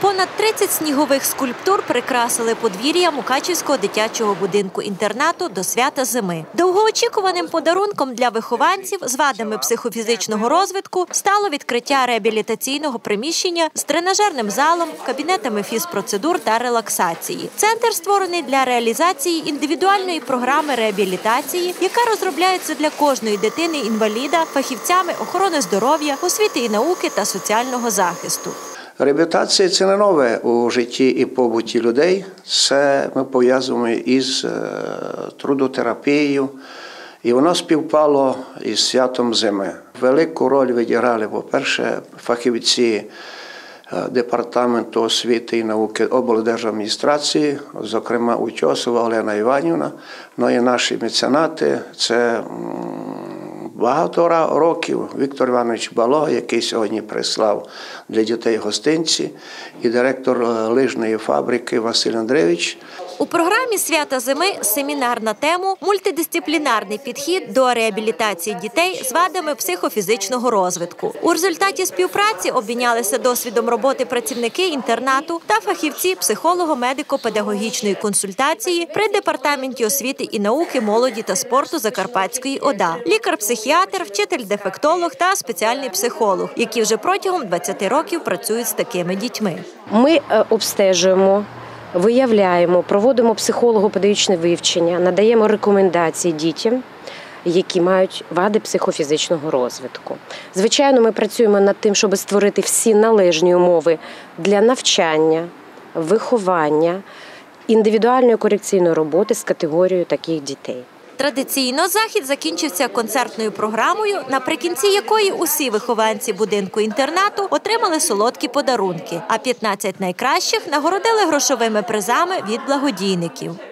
Понад 30 снігових скульптур прикрасили подвір'я Мукачівського дитячого будинку інтернату до свята зими. Довгоочікуваним подарунком для вихованців з вадами психофізичного розвитку стало відкриття реабілітаційного приміщення з тренажерним залом, кабінетами фізпроцедур та релаксації. Центр створений для реалізації індивідуальної програми реабілітації, яка розробляється для кожної дитини інваліда, фахівцями охорони здоров'я, освіти і науки та соціального захисту. Реабілітація це не нове у житті і побуті людей. Це ми пов'язуємо із е, трудотерапією, і воно співпало із святом зими. Велику роль відіграли, по-перше, фахівці е, департаменту освіти і науки облдержадміністрації, зокрема Утьосова Олена Іванівна, ну і наші меценати. Це Багато років Віктор Іванович Бало, який сьогодні прислав для дітей гостинці, і директор е, лижної фабрики Василь Андревич. У програмі свята зими семінар на тему мультидисциплінарний підхід до реабілітації дітей з вадами психофізичного розвитку. У результаті співпраці обмінялися досвідом роботи працівники інтернату та фахівці психолого-медико-педагогічної консультації при департаменті освіти і науки, молоді та спорту Закарпатської ОДА, лікар-психіатр, вчитель-дефектолог та спеціальний психолог, які вже протягом 20 років працюють з такими дітьми. Ми е, обстежуємо, виявляємо, проводимо психолого-педагогічне вивчення, надаємо рекомендації дітям. Які мають вади психофізичного розвитку. Звичайно, ми працюємо над тим, щоб створити всі належні умови для навчання, виховання, індивідуальної корекційної роботи з категорією таких дітей. Традиційно захід закінчився концертною програмою, наприкінці якої усі вихованці будинку інтернату отримали солодкі подарунки, а 15 найкращих нагородили грошовими призами від благодійників.